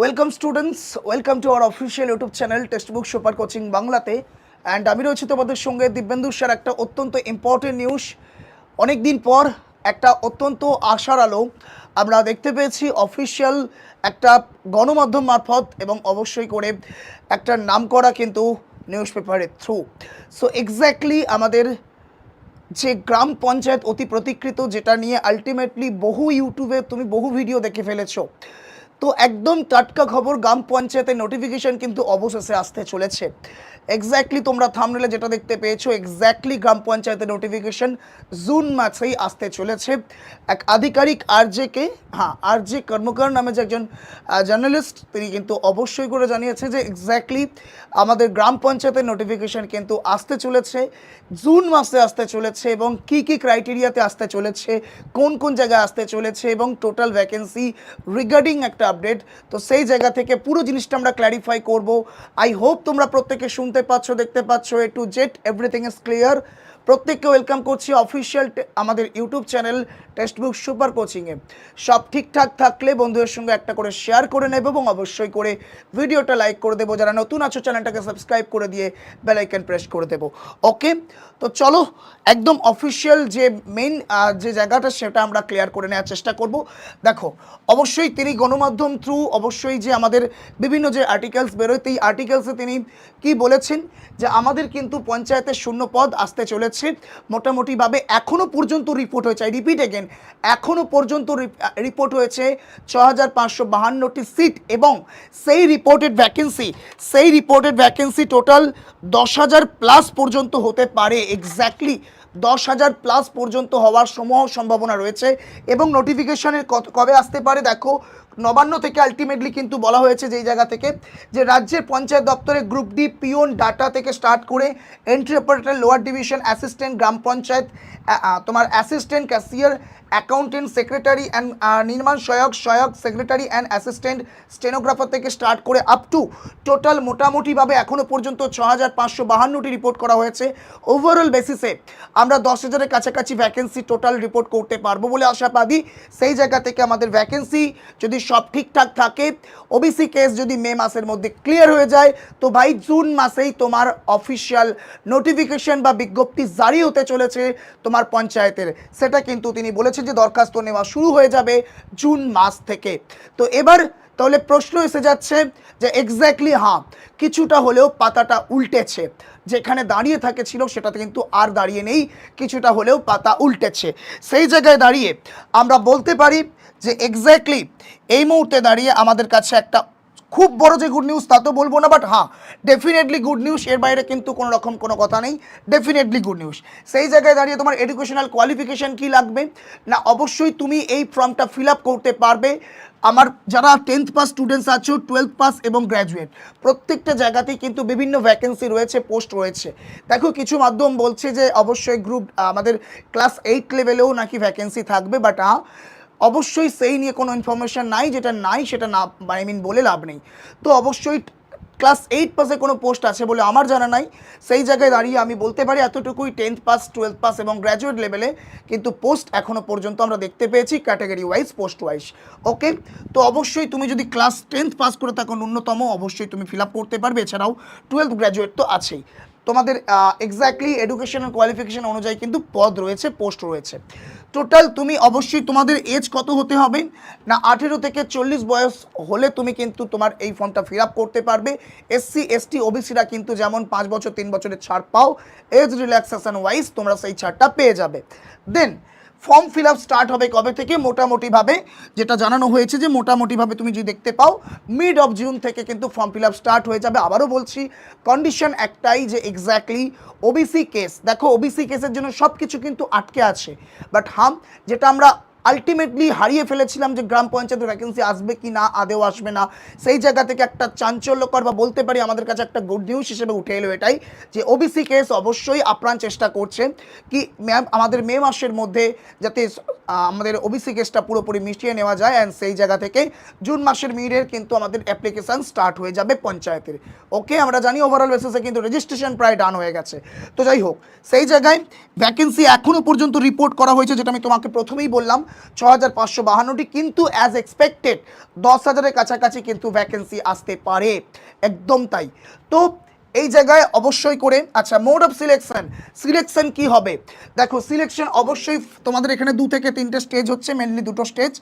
Welcome students welcome to our official YouTube channel text book super coaching বাংলাতে and আমি রয়েছি তোমাদের সঙ্গে দিব্যেন্দু স্যার, একটা অত্যন্ত ইম্পর্টেন্ট নিউজ অনেক দিন পর একটা অত্যন্ত আশার আলো, আমরা দেখতে পেয়েছি অফিসিয়াল একটা গণমাধ্যম মারফত এবং অবশ্যই করে একটা নামকরা কিন্তু নিউজ পেপারের থ্রু সো এক্স্যাক্টলি আমাদের যে গ্রাম পঞ্চায়েত অতি প্রতিকৃত, যেটা নিয়ে আলটিমেটলি বহু ইউটিউবে তুমি বহু ভিডিও দেখে ফেলেছো। তো একদম টাটকা খবর, গ্রাম পঞ্চায়েতের নোটিফিকেশন কিন্তু অবশেষে আসতে চলেছে। এক্স্যাক্টলি তোমরা থামনেলে যেটা দেখতে পেয়েছ এক্স্যাক্টলি গ্রাম পঞ্চায়েতের নোটিফিকেশন জুন মাসেই আসতে চলেছে। এক আধিকারিক আরজেকে হ্যাঁ আরজে কর্মকার নামে যে একজন জার্নালিস্ট তিনি কিন্তু অবশ্যই করে জানিয়েছে যে এক্স্যাক্টলি আমাদের গ্রাম পঞ্চায়েতের নোটিফিকেশন কিন্তু আসতে চলেছে, জুন মাসে আসতে চলেছে এবং কি কি ক্রাইটেরিয়াতে আসতে চলেছে, কোন কোন জায়গায় আসতে চলেছে এবং টোটাল ভ্যাকেন্সি রিগার্ডিং একটা আপডেট। তো সেই জায়গা থেকে পুরো জিনিসটা আমরা ক্ল্যারিফাই করব। আই হোপ তোমরা প্রত্যেকে শুনতে পাচ্ছ, দেখতে পাচ্ছ A to Z everything is clear প্রত্যেককে ওয়েলকাম করছি অফিসিয়াল আমাদের YouTube channel text book super কোচিংয়ে সব ঠিকঠাক থাকলে বন্ধুদের সঙ্গে একটা করে শেয়ার করে নেব এবং অবশ্যই করে ভিডিওটা লাইক করে দেবো। যারা নতুন আছো চ্যানেলটাকে সাবস্ক্রাইব করে দিয়ে বেল আইকন প্রেস করে দেবো। ওকে তো চলো, একদম অফিসিয়াল যে মেইন যে জায়গাটা, সেটা আমরা ক্লিয়ার করে নেওয়ার চেষ্টা করব। দেখো, অবশ্যই তিনি গণমাধ্যম থ্রু অবশ্যই যে আমাদের বিভিন্ন যে আর্টিকেলস বেরোয়, এই আর্টিকেলসে তিনি কি বলেছেন যে আমাদের কিন্তু পঞ্চায়েতের শূন্য পদ আসতে চলেছে। মোটামুটিভাবে এখনও পর্যন্ত রিপোর্ট হয়েছে। রিপিট এগেন এখনও পর্যন্ত রিপোর্ট হয়েছে ছ হাজার পাঁচশো বাহান্নটি সিট এবং সেই রিপোর্টেড ভ্যাকেন্সি সেই রিপোর্টেড ভ্যাকেন্সি টোটাল দশ হাজার প্লাস পর্যন্ত হতে পারে। এক্স্যাক্টলি দশ হাজার প্লাস পর্যন্ত হওয়ার সমূহ সম্ভাবনা রয়েছে এবং নোটিফিকেশনের কবে আসতে পারে? দেখো, নবান্ন থেকে আলটিমেটলি কিন্তু বলা হয়েছে যেই জায়গা থেকে যে রাজ্যের পঞ্চায়েত দপ্তরে গ্রুপ ডি পিওন ডাটা থেকে স্টার্ট করে entry operator lower division assistant গ্রাম পঞ্চায়েত তোমার assistant cashier accountant secretary and নির্মাণ সহায়ক সহায়ক সেক্রেটারি অ্যান্ড অ্যাসিস্ট্যান্ট স্টেনোগ্রাফার থেকে স্টার্ট করে আপ টু টোটাল মোটামুটিভাবে এখনও পর্যন্ত ছ হাজার পাঁচশো বাহান্নটি রিপোর্ট করা হয়েছে। ওভারঅল বেসিসে আমরা দশ হাজারের কাছাকাছি ভ্যাকেন্সি টোটাল রিপোর্ট করতে পারব বলে আশাবাদী। সেই জায়গা থেকে আমাদের ভ্যাকেন্সি যদি সব ঠিকঠাক থাকে ওবিসি কেস যদি মে মাসের মধ্যে ক্লিয়ার হয়ে যায়, তো ভাই জুন মাসেই তোমার অফিসিয়াল নোটিফিকেশন বা বিজ্ঞপ্তি জারি হতে চলেছে তোমার পঞ্চায়েতের। সেটা কিন্তু তিনি বলেছেন যে দরখাস্ত নেওয়া শুরু হয়ে যাবে জুন মাস থেকে। তো এবার তাহলে প্রশ্ন এসে যাচ্ছে যে এক্স্যাক্টলি হ্যাঁ কিছুটা হলেও পাতাটা উল্টেছে। যেখানে দাঁড়িয়ে থাকে ছিল সেটাতে কিন্তু আর দাঁড়িয়ে নেই, কিছুটা হলেও পাতা উল্টেছে। সেই জায়গায় দাঁড়িয়ে আমরা বলতে পারি যে এক্স্যাক্টলি এই মুহূর্তে দাঁড়িয়ে আমাদের কাছে একটা খুব বড় যে গুড নিউজ তা তো বলব না বাট হ্যাঁ ডেফিনেটলি গুড নিউজ এর বাইরে কিন্তু কোনো রকম কোনো কথা নেই ডেফিনেটলি গুড নিউজ সেই জায়গায় দাঁড়িয়ে তোমার এডুকেশনাল কোয়ালিফিকেশান কি লাগবে? না, অবশ্যই তুমি এই ফর্মটা ফিল আপ করতে পারবে। আমার যারা টেন্থ পাস স্টুডেন্টস আছো টুয়েলভ পাস এবং গ্র্যাজুয়েট প্রত্যেকটা জায়গাতেই কিন্তু বিভিন্ন ভ্যাকেন্সি রয়েছে পোস্ট রয়েছে। দেখো, কিছু মাধ্যম বলছে যে, অবশ্যই গ্রুপ আমাদের ক্লাস এইট লেভেলেও নাকি ভ্যাকেন্সি থাকবে বাট হ্যাঁ অবশ্যই সেই নিয়ে কোনো ইনফরমেশন নাই, যেটা নাই সেটা না আই মিন বলে লাভ নেই। তো অবশ্যই ক্লাস এইট পাসে কোনো পোস্ট আছে বলে আমার জানা নাই। সেই জায়গায় দাঁড়িয়ে আমি বলতে পারি এতটুকুই টেন্থ পাস টুয়েলভ পাস এবং গ্র্যাজুয়েট লেভেলে কিন্তু পোস্ট এখনও পর্যন্ত আমরা দেখতে পেয়েছি category wise post wise okay তো অবশ্যই তুমি যদি ক্লাস টেন্থ পাস করে থাকো ন্যূনতম, অবশ্যই তুমি ফিল করতে পারবে। এছাড়াও টুয়েলভ গ্র্যাজুয়েট তো আছেই। তোমাদের এক্স্যাক্টলি এডুকেশনাল কোয়ালিফিকেশন অনুযায়ী কিন্তু পদ রয়েছে পোস্ট রয়েছে। টোটাল তুমি অবশ্যই তোমাদের এজ কত হতে হবে? না, আঠেরো থেকে চল্লিশ বয়স হলে তুমি কিন্তু তোমার এই ফর্মটা ফিল করতে পারবে। এসসি এসটি ওবিসিরা কিন্তু যেমন পাঁচ বছর, তিন বছরের ছাড় পাও। এজ রিল্যাক্সেশন ওয়াইজ তোমরা সেই ছাড়টা পেয়ে যাবে। Then form fill up start হবে কবে থেকে? মোটামুটিভাবে যেটা জানানো হয়েছে যে মোটামুটিভাবে তুমি যদি দেখতে পাও মিড অফ জুন থেকে কিন্তু ফর্ম ফিল আপ স্টার্ট হয়ে যাবে। আবারও বলছি কন্ডিশন একটাই যে এক্স্যাক্টলি ওবিসি কেস দেখো ওবিসি কেসের জন্য সব কিছু কিন্তু আটকে আছে। বাট হাম যেটা আমরা আলটিমেটলি হারিয়ে ফেলেছিলাম যে গ্রাম পঞ্চায়েতের ভ্যাকেন্সি আসবে কি না, আদেও আসবে না। সেই জায়গা থেকে একটা চাঞ্চল্যকর বা বলতে পারি আমাদের কাছে একটা গুড নিউজ হিসেবে উঠে এলো এটাই যে ওবিসি কেস অবশ্যই আপ্রাণ চেষ্টা করছে কি ম্যাম আমাদের মে মাসের মধ্যে যাতে আমাদের ওবিসি কেসটা পুরোপুরি মিশিয়ে নেওয়া যায় অ্যান্ড সেই জায়গা থেকে জুন মাসের মিডের কিন্তু আমাদের অ্যাপ্লিকেশান স্টার্ট হয়ে যাবে পঞ্চায়েতের। ওকে আমরা জানি ওভারঅল বেসিসে কিন্তু রেজিস্ট্রেশন প্রায় ডান হয়ে গেছে। তো যাই হোক, সেই জায়গায় ভ্যাকেন্সি এখনও পর্যন্ত রিপোর্ট করা হয়েছে, যেটা আমি তোমাকে প্রথমেই বললাম। ছ হাজার পাঁচশো বাহান্নটি কিন্তু অ্যাজ এক্সপেক্টেড দশ হাজারের কাছাকাছি কিন্তু ভ্যাকেন্সি আসতে পারে। একদম তাই। তো এই জায়গায় অবশ্যই করে। আচ্ছা মোড অফ সিলেকশন সিলেকশন কি হবে? দেখো সিলেকশন অবশ্যই তোমাদের এখানে দু থেকে তিনটে স্টেজ হচ্ছে মেনলি দুটো স্টেজ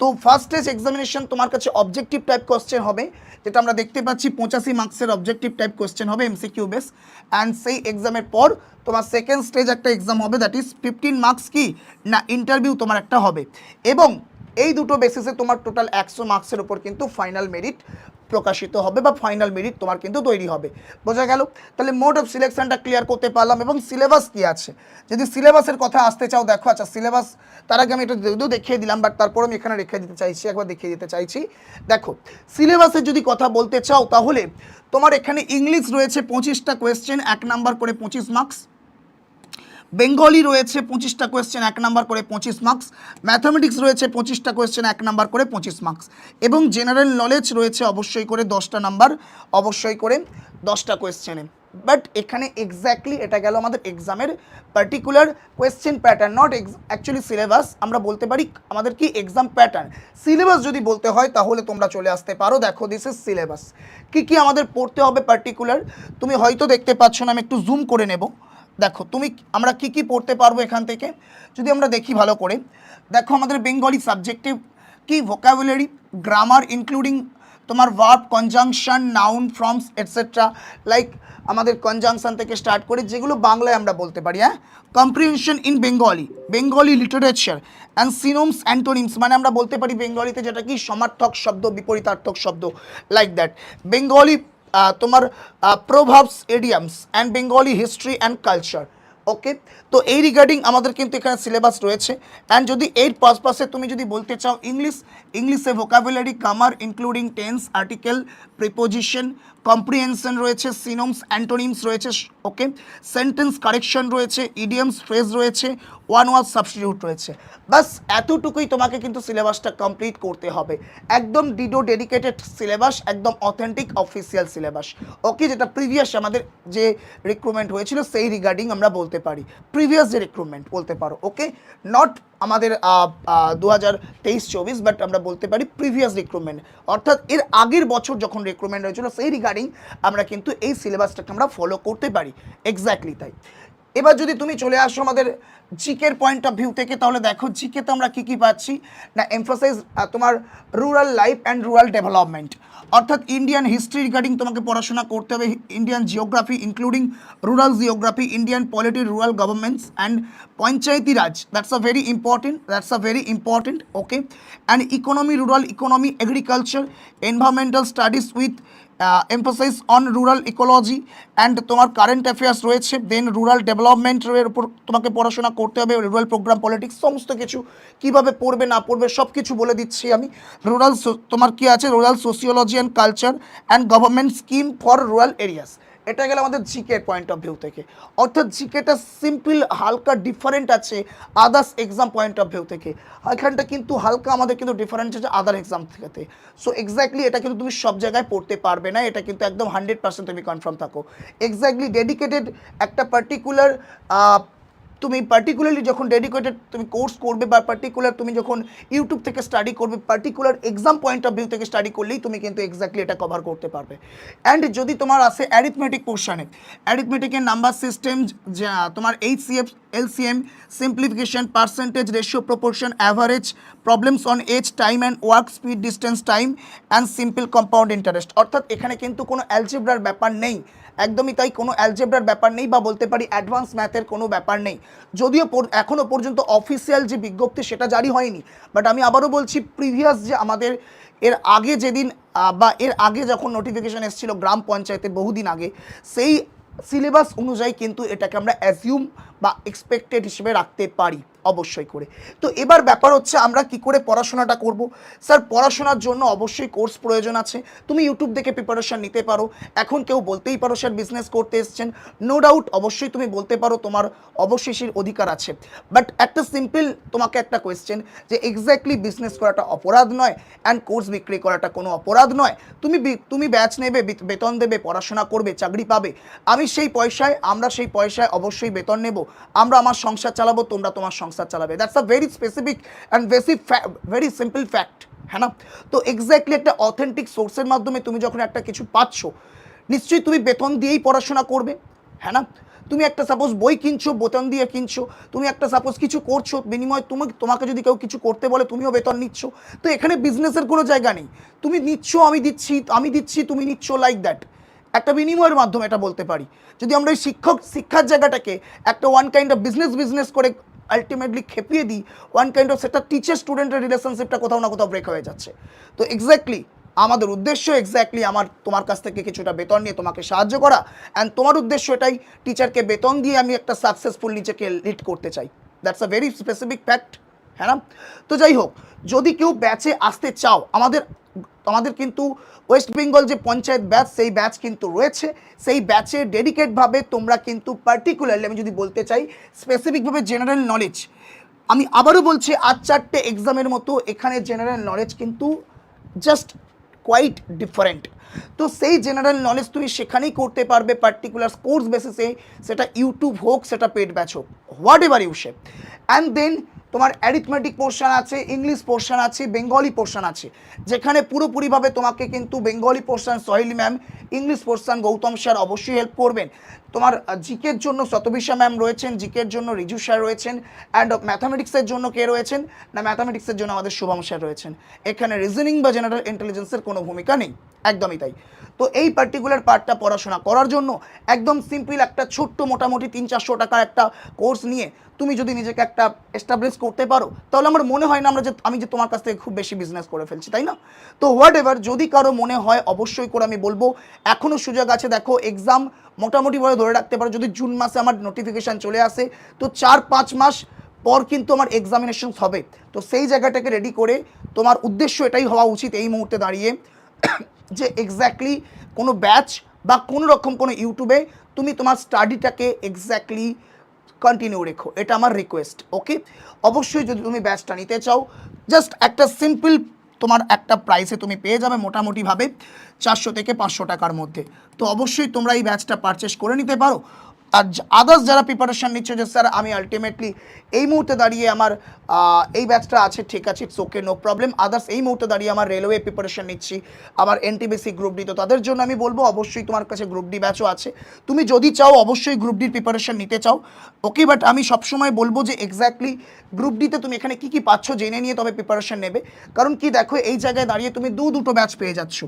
তো ফার্স্ট স্টেজ এক্সামিনেশন তোমার কাছে অবজেক্টিভ টাইপ কোয়েশ্চেন হবে, যেটা আমরা দেখতে পাচ্ছি পঁচাশি মার্কসের অবজেক্টিভ টাইপ কোশ্চেন হবে এমসিকিউ বেস অ্যান্ড সেই এক্সামের পর তোমার সেকেন্ড স্টেজ একটা এক্সাম হবে দ্যাট ইজ ফিফটিন মার্কস কি? না ইন্টারভিউ তোমার একটা হবে। এবং এই দুটো বেসিসে তোমার টোটাল একশো মার্কসের উপর কিন্তু ফাইনাল মেরিট প্রকাশিত হবে বা ফাইনাল মেরিট তোমার কিন্তু তৈরি হবে। বোঝা গেল? তাহলে মোড অফ সিলেকশনটা ক্লিয়ার করতে পারলাম এবং সিলেবাস কি আছে? যদি সিলেবাসের কথা আসতে চাও, দেখো আচ্ছা সিলেবাস তার আগে আমি এটা যদিও দেখিয়ে দিলাম বাট তারপর আমি এখানে রেখে দিতে চাইছি, একবার দেখিয়ে দিতে চাইছি। দেখো সিলেবাসের যদি কথা বলতে চাও, তাহলে তোমার এখানে ইংলিশ রয়েছে পঁচিশটা কোয়েশ্চেন এক নাম্বার করে পঁচিশ মার্কস বেঙ্গলি রয়েছে পঁচিশটা কোয়েশ্চেন এক নাম্বার করে পঁচিশ মার্কস ম্যাথামেটিক্স রয়েছে পঁচিশটা কোয়েশ্চেন এক নাম্বার করে পঁচিশ মার্কস এবং জেনারেল নলেজ রয়েছে অবশ্যই করে দশটা নাম্বার অবশ্যই করে দশটা কোয়েশ্চেনে বাট এখানে এক্স্যাক্টলি এটা গেল আমাদের এক্সামের particular question pattern not actually syllabus আমরা বলতে পারি আমাদের কি এক্সাম প্যাটার্ন সিলেবাস যদি বলতে হয় তাহলে তোমরা চলে আসতে পারো, দেখো দিস ইজ সিলেবাস কী কী আমাদের পড়তে হবে পার্টিকুলার তুমি হয়তো দেখতে পাচ্ছ না, আমি একটু জুম করে নেব। দেখো, তুমি আমরা কি কি পড়তে পারব এখান থেকে? যদি আমরা দেখি ভালো করে, দেখো আমাদের বেঙ্গলি সাবজেক্টিভ কি ভোকাবুলারি গ্রামার ইনক্লুডিং তোমার verb conjunction noun forms etcetera like আমাদের কনজাংশন থেকে স্টার্ট করে যেগুলো বাংলায় আমরা বলতে পারি হ্যাঁ? Comprehension in Bengali Bengali literature and synonyms antonyms মানে আমরা বলতে পারি বেঙ্গলিতে যেটা কি, সমার্থক শব্দ, বিপরীতার্থক শব্দ লাইক দ্যাট বেঙ্গলি তোমার proverbs idioms and Bengali history and culture okay তো এই রিগার্ডিং আমাদের কিন্তু এখানে সিলেবাস রয়েছে। অ্যান্ড যদি এর পাশপাশে তুমি যদি বলতে চাও ইংলিশ ইংলিশে vocabulary grammar including tense article preposition comprehension রয়েছে সিনোমস অ্যান্টোনিমস রয়েছে ওকে সেন্টেন্স কারেকশন রয়েছে ইডিয়ামস ফ্রেজ রয়েছে ওয়ান ওয়ার্ড সাবস্টিটিউট রয়েছে। বাস এতটুকুই তোমাকে কিন্তু সিলেবাসটা কমপ্লিট করতে হবে। একদম ডিডো ডেডিকেটেড সিলেবাস একদম অথেন্টিক অফিসিয়াল সিলেবাস ওকে যেটা প্রিভিয়াস আমাদের যে রিক্রুটমেন্ট হয়েছিল, সেই রিগার্ডিং আমরা বলতে পারি। প্রিভিয়াস যে রিক্রুটমেন্ট বলতে পারো ওকে নট আমাদের দু হাজার তেইশ চব্বিশ বাট আমরা বলতে পারি প্রিভিয়াস রিক্রুটমেন্ট অর্থাৎ এর আগের বছর যখন রিক্রুটমেন্ট হয়েছিল, সেই রিগার্ডিং আমরা কিন্তু এই সিলেবাসটাকে আমরা ফলো করতে পারি। এক্স্যাক্টলি তাই। এবার যদি তুমি চলে আসো আমাদের জিকের পয়েন্ট অফ ভিউ থেকে, তাহলে দেখো জিকেতে আমরা কী কী পাচ্ছি? না এমফোসাইজ তোমার rural life and rural development অর্থাৎ ইন্ডিয়ান হিস্ট্রি রিগার্ডিং তোমাকে পড়াশোনা করতে হবে Indian geography including rural geography Indian polity rural governments and Panchayati Raj that's a very important that's a very important okay and economy rural economy agriculture environmental studies with emphasize on rural ecology and তোমার current affairs রয়েছে then rural ডেভেলপমেন্টের উপর তোমাকে পড়াশোনা করতে হবে rural programme politics সমস্ত কিছু কীভাবে পড়বে, না পড়বে সব কিছু বলে দিচ্ছি আমি। রুরাল তোমার কি আছে? Rural sociology and culture and government scheme for rural areas এটা গেল আমাদের জিকের পয়েন্ট অফ ভিউ থেকে। অর্থাৎ জিকেটা সিম্পল হালকা ডিফারেন্ট আছে others exam point of view থেকে। এখানটা কিন্তু হালকা আমাদের কিন্তু ডিফারেন্ট আছে আদার এক্সাম থেকে সো এক্স্যাক্টলি এটা কিন্তু তুমি সব জায়গায় পড়তে পারবে না, এটা কিন্তু একদম হান্ড্রেড পার্সেন্ট তুমি কনফার্ম থাকো। এক্স্যাক্টলি ডেডিকেটেড একটা পার্টিকুলার তুমি পার্টিকুলারলি যখন ডেডিকেটেড তুমি কোর্স করবে বা পার্টিকুলার তুমি যখন ইউটিউব থেকে স্টাডি করবে particular exam point of view থেকে স্টাডি করলেই তুমি কিন্তু এক্স্যাক্টলি এটা কভার করতে পারবে। অ্যান্ড যদি তোমার আসে অ্যারিথমেটিক পোর্শনে অ্যারিথমেটিকের নাম্বার সিস্টেম তোমার H C F LCM simplification percentage ratio proportion average problems on age time and work speed distance time and simple compound interest অর্থাৎ এখানে কিন্তু কোনো অ্যালজেব্রার ব্যাপার নেই। একদমই তাই কোনো অ্যালজেব্রার ব্যাপার নেই বা বলতে পারি অ্যাডভান্স ম্যাথের কোনো ব্যাপার নেই। যদিও এখনও পর্যন্ত অফিসিয়াল যে বিজ্ঞপ্তি সেটা জারি হয়নি বাট আমি আবারও বলছি প্রিভিয়াস যে আমাদের, এর আগে যেদিন বা এর আগে যখন নোটিফিকেশান এসেছিল গ্রাম পঞ্চায়েতের বহুদিন আগে, সেই সিলেবাস অনুযায়ী কিন্তু এটাকে আমরা অ্যাজিউম বা এক্সপেক্টেড হিসেবে রাখতে পারি। অবশ্যই করে। তো এবার ব্যাপার হচ্ছে আমরা কি করে পড়াশোনাটা করব? স্যার, পড়াশোনার জন্য অবশ্যই কোর্স প্রয়োজন আছে। তুমি ইউটিউব দেখে প্রিপারেশন নিতে পারো। এখন কেউ বলতেই পারো, স্যার বিজনেস করতে এসছেন। নো ডাউট অবশ্যই তুমি বলতে পারো, তোমার অবশ্যই সেই অধিকার আছে। বাট একটা সিম্পল তোমাকে একটা কোয়েশ্চেন যে এক্স্যাক্টলি বিজনেস করাটা অপরাধ নয় অ্যান্ড কোর্স বিক্রি করাটা কোনো অপরাধ নয়। তুমি তুমি ব্যাচ নেবে বেতন দেবে, পড়াশোনা করবে, চাকরি পাবে। আমি সেই পয়সায়, আমরা সেই পয়সায় অবশ্যই বেতন নেব। আমরা আমার সংসার চালাবো, তোমরা তোমার সংসার সংসার চালাবে। That's a very specific and basic very simple fact হ্যাঁ না? তো এক্স্যাক্টলি একটা অথেন্টিক সোর্সের মাধ্যমে তুমি যখন একটা কিছু পাচ্ছ, নিশ্চয়ই তুমি বেতন দিয়েই পড়াশোনা করবে হ্যাঁ না? তুমি একটা সাপোজ বই কিনছো বেতন দিয়ে কিনছো, তুমি একটা সাপোজ কিছু করছ, বিনিময়ে তুমি, তোমাকে যদি কেউ কিছু করতে বলে, তুমিও বেতন নিচ্ছ। তো এখানে বিজনেসের কোনো জায়গা নেই। তুমি নিচ্ছ, আমি দিচ্ছি আমি দিচ্ছি, তুমি নিচ্ছ লাইক দ্যাট একটা বিনিময়ের মাধ্যমে এটা বলতে পারি। যদি আমরা এই শিক্ষক, শিক্ষার জায়গাটাকে একটা one kind of business business করে আলটিমেটলি খেপিয়ে দিই ওয়ান কাইন্ড অফ সেটা টিচার স্টুডেন্টের রিলেশনশিপটা কোথাও না কোথাও ব্রেক হয়ে যাচ্ছে। তো এক্স্যাক্টলি আমাদের উদ্দেশ্য এক্স্যাক্টলি আমার, তোমার কাছ থেকে কিছুটা বেতন নিয়ে তোমাকে সাহায্য করা অ্যান্ড তোমার উদ্দেশ্য এটাই টিচারকে বেতন দিয়ে আমি একটা সাকসেসফুল নিজেকে লিড করতে চাই। That's a very specific fact হ্যাঁ না? তো যাই হোক, যদি কেউ ব্যাচে আসতে চাও, আমাদের আমাদের কিন্তু ওয়েস্ট বেঙ্গল যে পঞ্চায়েত ব্যাচ সেই ব্যাচ কিন্তু রয়েছে। সেই ব্যাচে ডেডিকেটভাবে তোমরা কিন্তু পার্টিকুলারলি আমি যদি বলতে চাই স্পেসিফিকভাবে জেনারেল নলেজ আমি আবারও বলছি, আজ চারটে এক্সামের মতো এখানে জেনারেল নলেজ কিন্তু জাস্ট কোয়াইট ডিফারেন্ট তো সেই জেনারেল নলেজ তুমি সেখানেই করতে পারবে পার্টিকুলার কোর্স বেসিসে সেটা ইউটিউব হোক, সেটা পেড ব্যাচ হোক whatever you say and then তোমার অ্যারিথমেটিক পোর্শন আছে ইংলিশ পোর্শন আছে বেঙ্গলি পোর্শন আছে। যেখানে পুরোপুরিভাবে তোমাকে কিন্তু Bengali portion Saheli ma'am English portion Gautam sir অবশ্যই হেল্প করবেন। তোমার জিকের জন্য শতবিশা ম্যাম রয়েছেন জিকের জন্য রিজু স্যার রয়েছেন অ্যান্ড ম্যাথামেটিক্সের জন্য কে রয়েছেন? না ম্যাথামেটিক্সের জন্য আমাদের শুভম স্যার রয়েছেন। এখানে রিজনিং বা জেনারেল ইন্টেলিজেন্সের কোনো ভূমিকা নেই, একদমই তাই। তো এই পার্টিকুলার পার্টটা পড়াশোনা করার জন্য একদম সিম্পল একটা ছোট্ট মোটামুটি তিন চারশো টাকার একটা কোর্স নিয়ে তুমি যদি নিজেকে একটা এস্টাবলিশ করতে পারো, তাহলে আমার মনে হয় না আমরা যে, আমি যে তোমার কাছ থেকে খুব বেশি বিজনেস করে ফেলছি, তাই না? তো হোয়াট এভার যদি কারও মনে হয়, অবশ্যই করে আমি বলব এখনও সুযোগ আছে, দেখো এক্সাম মোটামুটিভাবে ধরে রাখতে পারো, যদি জুন মাসে আমার নোটিফিকেশান চলে আসে, তো চার পাঁচ মাস পর কিন্তু আমার এক্সামিনেশন হবে। তো সেই জায়গাটাকে রেডি করে তোমার উদ্দেশ্য এটাই হওয়া উচিত এই মুহূর্তে দাঁড়িয়ে, যে এক্স্যাক্টলি কোনো ব্যাচ বা কোনো রকম কোনো ইউটিউবে তুমি তোমার স্টাডিটাকে এক্স্যাক্টলি কন্টিনিউ রেখো, এটা আমার রিকোয়েস্ট ওকে অবশ্যই যদি তুমি ব্যাচটা নিতে চাও জাস্ট একটা সিম্পল তোমার একটা প্রাইসে তুমি পেয়ে যাবে মোটামুটিভাবে চারশো থেকে পাঁচশো টাকার মধ্যে। তো অবশ্যই তোমরা এই ব্যাচটা পারচেস করে নিতে পারো। আর আদার্স যারা প্রিপারেশান নিচ্ছে যে, স্যার, আমি আলটিমেটলি এই মুহূর্তে দাঁড়িয়ে আমার এই ব্যাচটা আছে, ঠিক আছে it's okay no problem others এই মুহূর্তে দাঁড়িয়ে আমার রেলওয়ে প্রিপারেশান নিচ্ছি আবার এনটিবিসি গ্রুপ ডি তো তাদের জন্য আমি বলব, অবশ্যই তোমার কাছে গ্রুপ ডি ব্যাচও আছে। তুমি যদি চাও, অবশ্যই গ্রুপ ডির প্রিপারেশান নিতে চাও। ওকে বাট আমি সবসময় বলব যে এক্স্যাক্টলি গ্রুপ ডিতে তুমি এখানে কি কি পাচ্ছ জেনে নিয়ে তবে প্রিপারেশান নেবে। কারণ কি, দেখো, এই জায়গায় দাঁড়িয়ে তুমি দু, দুটো ব্যাচ পেয়ে যাচ্ছ।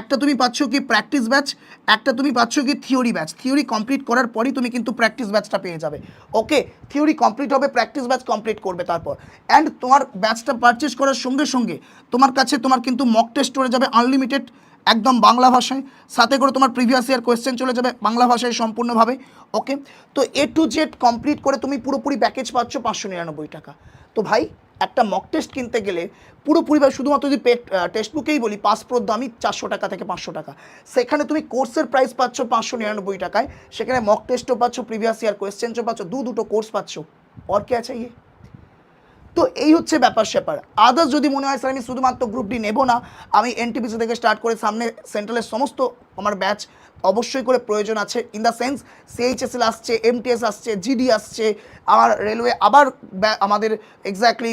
একটা তুমি পাচ্ছ কি প্র্যাকটিস ব্যাচ একটা তুমি পাচ্ছ কি থিওরি ব্যাচ থিওরি কমপ্লিট করার পরই তুমি কিন্তু প্র্যাকটিস ব্যাচটা পেয়ে যাবে। ওকে থিওরি কমপ্লিট হবে প্র্যাকটিস ব্যাচ কমপ্লিট করবে তারপর। অ্যান্ড তোমার ব্যাচটা পারচেস করার সঙ্গে সঙ্গে তোমার কাছে তোমার কিন্তু মক টেস্ট হয়ে যাবে আনলিমিটেড একদম বাংলা ভাষায়। সাথে করে তোমার প্রিভিয়াস ইয়ার কোয়েশ্চেন চলে যাবে বাংলা ভাষায় সম্পূর্ণভাবে। ওকে তো এ টু জেড কমপ্লিট করে তুমি পুরোপুরি প্যাকেজ পাচ্ছ পাঁচশো নিরানব্বই টাকা। তো ভাই একটা মক টেস্ট কিনতে গেলে পুরোপুরি বা শুধুমাত্র যদি টেক্সট বুকেই বলি পাসপোর্ট দামই চারশো টাকা থেকে পাঁচশো টাকা। সেখানে তুমি কোর্সের প্রাইস পাচ্ছ পাঁচশো নিরানব্বই টাকায়। সেখানে মক টেস্টও পাচ্ছ প্রিভিয়াস ইয়ার কোয়েশ্চেনও পাচ্ছ, দু, দুটো কোর্স পাচ্ছ। আর কে আছে ইয়ে তো এই হচ্ছে ব্যাপার স্যাপার। আদার্স যদি মনে হয়, স্যার, আমি শুধুমাত্র গ্রুপ ডি নেব না, আমি এনটিপিসি থেকে স্টার্ট করে সামনে সেন্ট্রালের সমস্ত আমার ব্যাচ অবশ্যই করে প্রয়োজন আছে। ইন দ্য সেন্স সিএইচএসএল আসছে এমটিএস আসছে জিডি আসছে আমার রেলওয়ে আবার আমাদের এক্স্যাক্টলি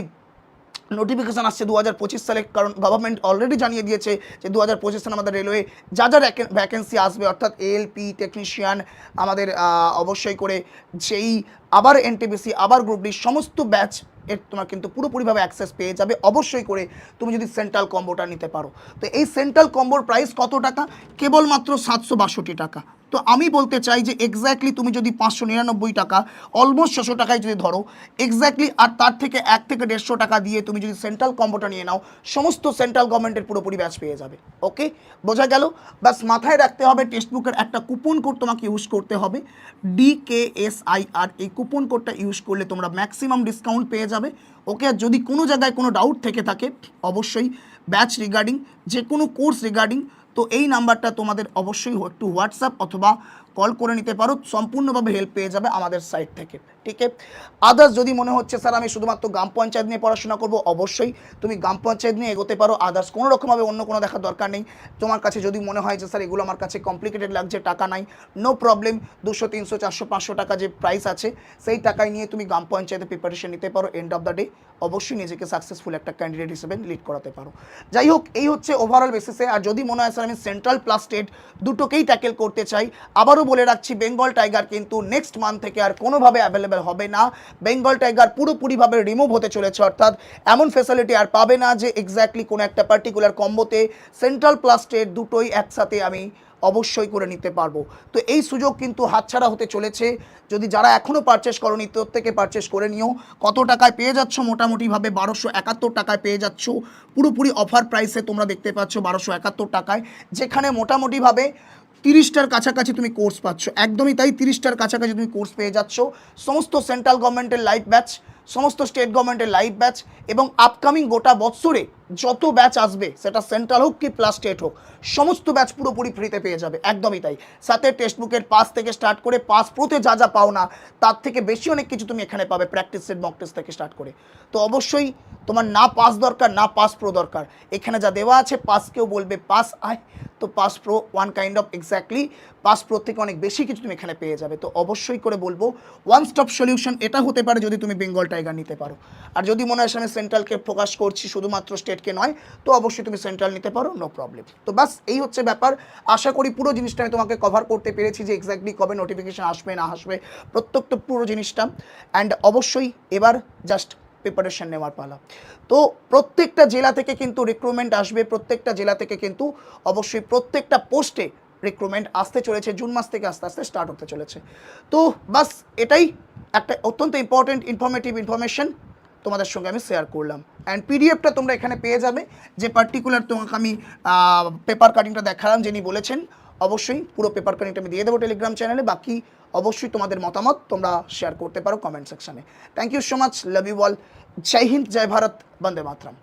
নোটিফিকেশান আসছে দু হাজার পঁচিশ সালে, কারণ গভর্নমেন্ট অলরেডি জানিয়ে দিয়েছে যে দু হাজার পঁচিশ সালে আমাদের রেলওয়ে যা যা ভ্যাকেন্সি আসবে, অর্থাৎ এলপি টেকনিশিয়ান আমাদের অবশ্যই করে যেই আবার এনটিবিসি আবার গ্রুপ ডি সমস্ত ব্যাচ এর তোমার কিন্তু পুরোপুরিভাবে অ্যাক্সেস পেয়ে যাবে। অবশ্যই করে তুমি যদি সেন্ট্রাল কম্বোটা নিতে পারো। তো এই সেন্ট্রাল কম্বোর প্রাইস কত টাকা? কেবলমাত্র সাতশো বাষট্টি টাকা। তো আমি বলতে চাই যে এক্স্যাক্টলি তুমি যদি পাঁচশো নিরানব্বই টাকা অলমোস্ট ছশো টাকায় যদি ধরো এক্স্যাক্টলি আর তার থেকে এক থেকে দেড়শো টাকা দিয়ে তুমি যদি সেন্ট্রাল কম্বোটা নিয়ে নাও, সমস্ত সেন্ট্রাল গভর্নমেন্টের পুরোপুরি ব্যাচ পেয়ে যাবে। ওকে বোঝা গেল? ব্যাস, মাথায় রাখতে হবে টেক্সট বুকের একটা কুপন কোড তোমাকে ইউজ করতে হবে। D K S I R এই কুপন কোডটা ইউজ করলে তোমরা ম্যাক্সিমাম ডিসকাউন্ট পেয়ে যাবে। ওকে, আর যদি কোনো জায়গায় কোনো ডাউট থেকে থাকে, অবশ্যই ব্যাচ রিগার্ডিং যে কোনো কোর্স রিগার্ডিং তো এই নাম্বারটা তোমাদের অবশ্যই একটু হোয়াটসঅ্যাপ অথবা কল করে নিতে পারো, সম্পূর্ণভাবে হেল্প পেয়ে যাবে আমাদের সাইট থেকে, ঠিক আদার্স যদি মনে হচ্ছে, স্যার, আমি শুধুমাত্র গ্রাম পঞ্চায়েত নিয়ে পড়াশোনা করব অবশ্যই তুমি গ্রাম পঞ্চায়েত নিয়ে এগোতে পারো। আদার্স কোনো রকমভাবে অন্য কোনো দেখার দরকার নেই। তোমার কাছে যদি মনে হয় যে, স্যার, এগুলো আমার কাছে কমপ্লিকেটেড লাগছে, টাকা নাই নো প্রবলেম দুশো, তিনশো, চারশো, পাঁচশো টাকা যে প্রাইস আছে, সেই টাকায় নিয়ে তুমি গ্রাম পঞ্চায়েতে প্রিপারেশন নিতে পারো এন্ড অফ দ্য ডে অবশ্যই নিজেকে সাকসেসফুল একটা ক্যান্ডিডেট হিসেবে লিড করাতে পারো। যাই হোক, এই হচ্ছে ওভারঅল বেসিসে আর যদি মনে হয়, স্যার, আমি সেন্ট্রাল প্লাস স্টেট দুটোকেই ট্যাকেল করতে চাই আবারও বলে রাখছি বেঙ্গল টাইগার কিন্তু নেক্সট মান্থ থেকে আর কোনোভাবে অ্যাভেলেবেল হবে না। বেঙ্গল টাইগার পুরোপুরিভাবে রিমুভ হতে চলেছে, অর্থাৎ এমন ফেসিলিটি আর পাবে না যে এক্স্যাক্টলি কোনো একটা পার্টিকুলার কম্বোতে সেন্ট্রাল প্লাস্টের দুটোই একসাথে আমি অবশ্যই করে নিতে পারব। তো এই সুযোগ কিন্তু হাতছাড়া হতে চলেছে। যদি যারা এখনও পারচেস করনি, প্রত্যেকে পারচেস করে নিও। কত টাকায় পেয়ে যাচ্ছ? মোটামুটিভাবে বারোশো একাত্তর টাকায় পেয়ে যাচ্ছ। পুরোপুরি অফার প্রাইসে তোমরা দেখতে পাচ্ছ বারোশো একাত্তর টাকায়। যেখানে মোটামুটিভাবে তিরিশটার কাছাকাছি তুমি কোর্স পাচ্ছ। একদমই তাই, তিরিশটার কাছাকাছি তুমি কোর্স পেয়ে যাচ্ছ। সমস্ত সেন্ট্রাল গভর্নমেন্টের লাইভ ব্যাচ সমস্ত স্টেট গভর্নমেন্টের লাইভ ব্যাচ এবং আপকামিং গোটা বৎসরে যত ব্যাচ আসবে, সেটা সেন্ট্রাল হোক কি প্লাস স্টেট হোক, সমস্ত ব্যাচ পুরোপুরি ফ্রিতে পেয়ে যাবে, একদমই তাই। সাথে টেক্সট বুকের পাস থেকে স্টার্ট করে পাস প্রোতে যা যা পাও না, তার থেকে বেশি অনেক কিছু তুমি এখানে পাবে প্র্যাকটিস সেট মক টেস্ট থেকে স্টার্ট করে। তো অবশ্যই তোমার না পাস দরকার, না পাস প্রো দরকার। এখানে যা দেওয়া আছে পাসকেও বলবে পাস আয়। তো Pass Pro one kind of exactly Pass Pro থেকে অনেক বেশি কিছু তুমি এখানে পেয়ে যাবে। তো অবশ্যই করে বলব ওয়ান স্টপ সলিউশন এটা হতে পারে যদি তুমি বেঙ্গল টাইগার নিতে পারো। আর যদি মনে হয় সেন্ট্রালকে ফোকাস করছি, শুধুমাত্র স্টেটকে নয়, তো অবশ্যই তুমি সেন্ট্রাল নিতে পারো নো প্রবলেম তো বাস এই হচ্ছে ব্যাপার। আশা করি পুরো জিনিসটা আমি তোমাকে কভার করতে পেরেছি যে এক্স্যাক্টলি কবে নোটিফিকেশন আসবে, না আসবে প্রত্যেকটা পুরো জিনিসটা। অ্যান্ড অবশ্যই এবার জাস্ট প্রিপারেশন নেওয়ার পালা। তো প্রত্যেকটা জেলা থেকে কিন্তু রিক্রুটমেন্ট আসবে, প্রত্যেকটা জেলা থেকে কিন্তু অবশ্যই প্রত্যেকটা পোস্টে রিক্রুটমেন্ট আসতে চলেছে, জুন মাস থেকে আস্তে আস্তে স্টার্ট হতে চলেছে। তো বাস এটাই একটা অত্যন্ত ইম্পর্টেন্ট ইনফরমেটিভ ইনফরমেশন তোমাদের সঙ্গে আমি শেয়ার করলাম। অ্যান্ড পিডিএফটা তোমরা এখানে পেয়ে যাবে। যে পার্টিকুলার তোমাকে আমি পেপার কাটিংটা দেখালাম যিনি বলেছেন, অবশ্যই পুরো পেপার কাটিংটা আমি দিয়ে দেবো টেলিগ্রাম চ্যানেলে বাকি অবশ্যই তোমাদের মতামত তোমরা শেয়ার করতে পারো কমেন্ট সেকশানে thank you so much love you all জয় হিন্দ জয় ভারত বন্দে মাতরম